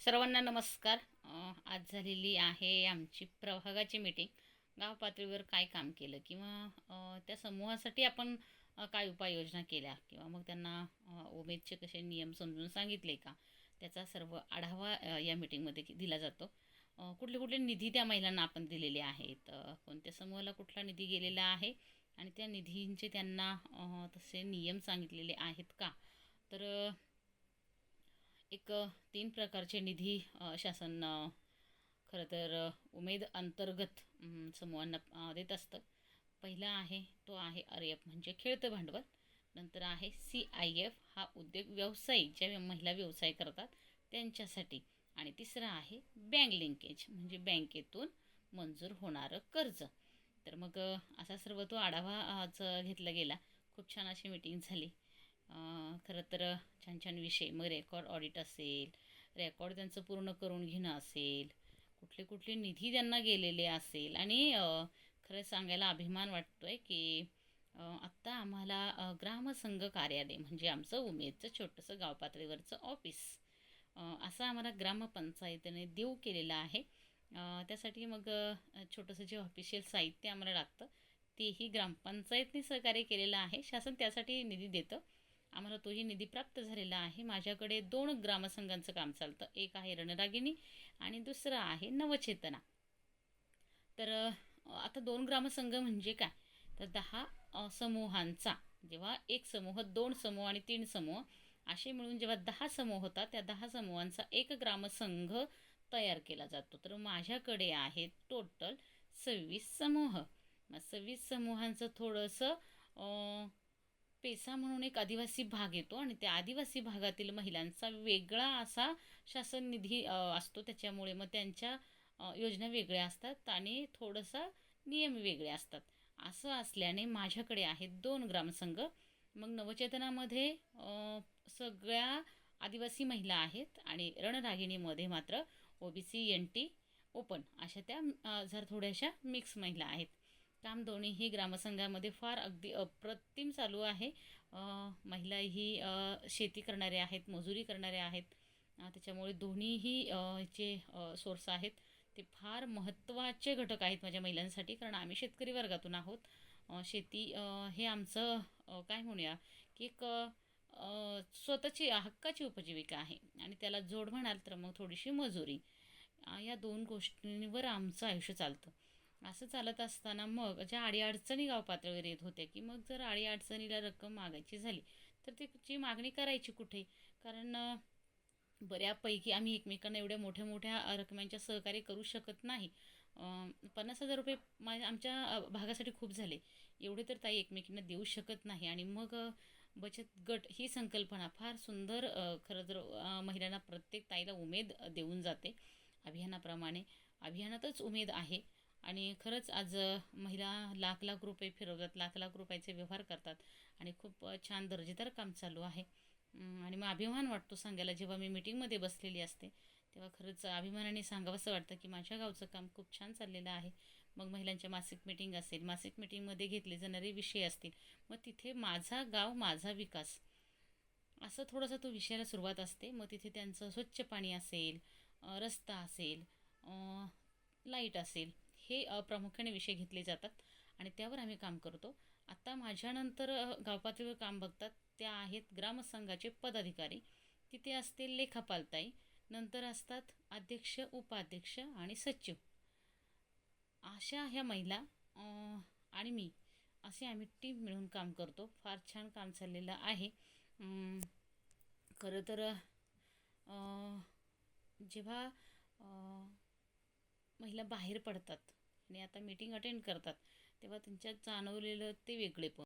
सर्वांना नमस्कार. आज झालेली आहे आमची प्रभागाची मीटिंग गाव पातळीवर काय काम केलं किंवा त्या समूहासाठी आपण काय उपाययोजना केल्या किंवा मग त्यांना उमेदचे कसे नियम समजून सांगितले का? त्याचा सर्व आढावा या मीटिंगमध्ये दिला जातो. कुठले कुठले निधी त्या महिलांना आपण दिलेले आहेत? कोणत्या समूहाला कुठला निधी गेलेला आहे? आणि त्या निधींचे त्यांना तसे नियम सांगितलेले आहेत का? तर एक तीन प्रकारचे निधी शासन खरं तर उमेद अंतर्गत समूहांना देत असतं. पहिला आहे तो आहे आर एफ म्हणजे खेळतं भांडवल. नंतर आहे सी आय एफ हा उद्योग व्यावसायिक ज्या महिला व्यवसाय करतात त्यांच्यासाठी. आणि तिसरा आहे बँक लिंकेज म्हणजे बँकेतून मंजूर होणारं कर्ज. तर मग असा सर्व तो आढावाच घेतला गेला. खूप छान अशी मीटिंग झाली. खरं तर छान छान विषय मग रेकॉर्ड ऑडिट असेल रेकॉर्ड त्यांचं पूर्ण करून घेणं असेल कुठले कुठले निधी त्यांना गेलेले असेल. आणि खरं सांगायला अभिमान वाटतो आहे की आत्ता आम्हाला ग्रामसंघ कार्यालय म्हणजे आमचं उमेदचं छोटंसं गाव पातळीवरचं ऑफिस असं आम्हाला ग्रामपंचायतीने देऊ केलेलं आहे. त्यासाठी मग छोटंसं जे ऑफिशियल साहित्य आम्हाला लागतं तेही ग्रामपंचायतने सहकार्य केलेलं आहे. शासन त्यासाठी निधी देतं. आम्हाला तोही निधी प्राप्त झालेला आहे. माझ्याकडे दोन ग्रामसंघांचं काम चालतं. एक आहे रणरागिणी आणि दुसरं आहे नवचेतना. तर आता दोन ग्रामसंघ म्हणजे काय? तर दहा समूहांचा. जेव्हा एक समूह दोन समूह आणि तीन समूह असे मिळून जेव्हा दहा समूह होतात त्या दहा समूहांचा एक ग्रामसंघ तयार केला जातो. तर माझ्याकडे आहे टोटल सव्वीस समूह. मग सव्वीस समूहांचं थोडंसं पेसा म्हणून एक आदिवासी भाग येतो आणि त्या आदिवासी भागातील महिलांचा वेगळा असा शासन निधी असतो. त्याच्यामुळे मग त्यांच्या योजना वेगळ्या असतात आणि थोडंसं नियम वेगळे असतात. असं असल्याने माझ्याकडे आहेत दोन ग्रामसंघ. मग नवचेतनामध्ये सगळ्या आदिवासी महिला आहेत आणि रणरागिणीमध्ये मात्र ओबीसी एन टी ओपन अशा त्या जर थोड्याशा मिक्स महिला आहेत. काम दोन्हीही ग्रामसंघामध्ये फार अगदी अप्रतिम चालू आहे. महिला ही शेती करणाऱ्या आहेत मजुरी करणाऱ्या आहेत. त्याच्यामुळे दोन्हीही जे सोर्स आहेत. ते फार महत्त्वाचे घटक आहेत माझ्या महिलांसाठी कारण आम्ही शेतकरी वर्गातून आहोत. शेती हे आमचं काय म्हणूया की एक स्वतःची हक्काची उपजीविका आहे. आणि त्याला जोड म्हणाल तर मग थोडीशी मजुरी. या दोन गोष्टींवर आमचं आयुष्य चालतं. असं चालत असताना मग ज्या अडीअडचणी गाव पातळीवर येत होत्या की मग जर अडीअडचणीला रक्कम मागायची झाली तर त्याची मागणी करायची कुठे? कारण बऱ्यापैकी आम्ही एकमेकांना एवढ्या मोठ्या मोठ्या रकमांच्या सहकार्य करू शकत नाही. पन्नास हजार रुपये माझ्या आमच्या भागासाठी खूप झाले. एवढे तर ताई एकमेकींना देऊ शकत नाही. आणि मग बचत गट ही संकल्पना फार सुंदर खरं तर महिलांना प्रत्येक ताईला उमेद देऊन जाते. अभियानाप्रमाणे. अभियानातच उमेद आहे. आणि खरंच आज महिला लाख लाख रुपये फिरवतात लाख लाख रुपयाचे व्यवहार करतात. आणि खूप छान दर्जेदार काम चालू आहे. आणि मग अभिमान वाटतो सांगायला जेव्हा मी मीटिंगमध्ये बसलेली असते तेव्हा खरंच अभिमानाने सांगावंसं वाटतं की माझ्या गावचं काम खूप छान चाललेलं आहे. मग महिलांच्या मासिक मीटिंग असेल मासिक मीटिंगमध्ये घेतले जाणारे विषय असतील मग तिथे माझा गाव माझा विकास. असं थोडासा तो विषयाला सुरुवात असते. मग तिथे त्यांचं स्वच्छ पाणी असेल रस्ता असेल लाइट असेल हे प्रामुख्याने विषय घेतले जातात आणि त्यावर आम्ही काम करतो. आता माझ्यानंतर गावपातळीवर काम बघतात त्या आहेत ग्रामसंघाचे पदाधिकारी. तिथे असते लेखापालताई नंतर असतात अध्यक्ष उपाध्यक्ष आणि सचिव. अशा ह्या महिला आणि मी असे आम्ही टीम मिळून काम करतो. फार छान काम चाललेलं आहे. खरं तर जेव्हा महिला बाहेर पडतात आणि आता मीटिंग अटेंड करतात. तेव्हा त्यांच्यात जाणवलेलं ते वेगळेपण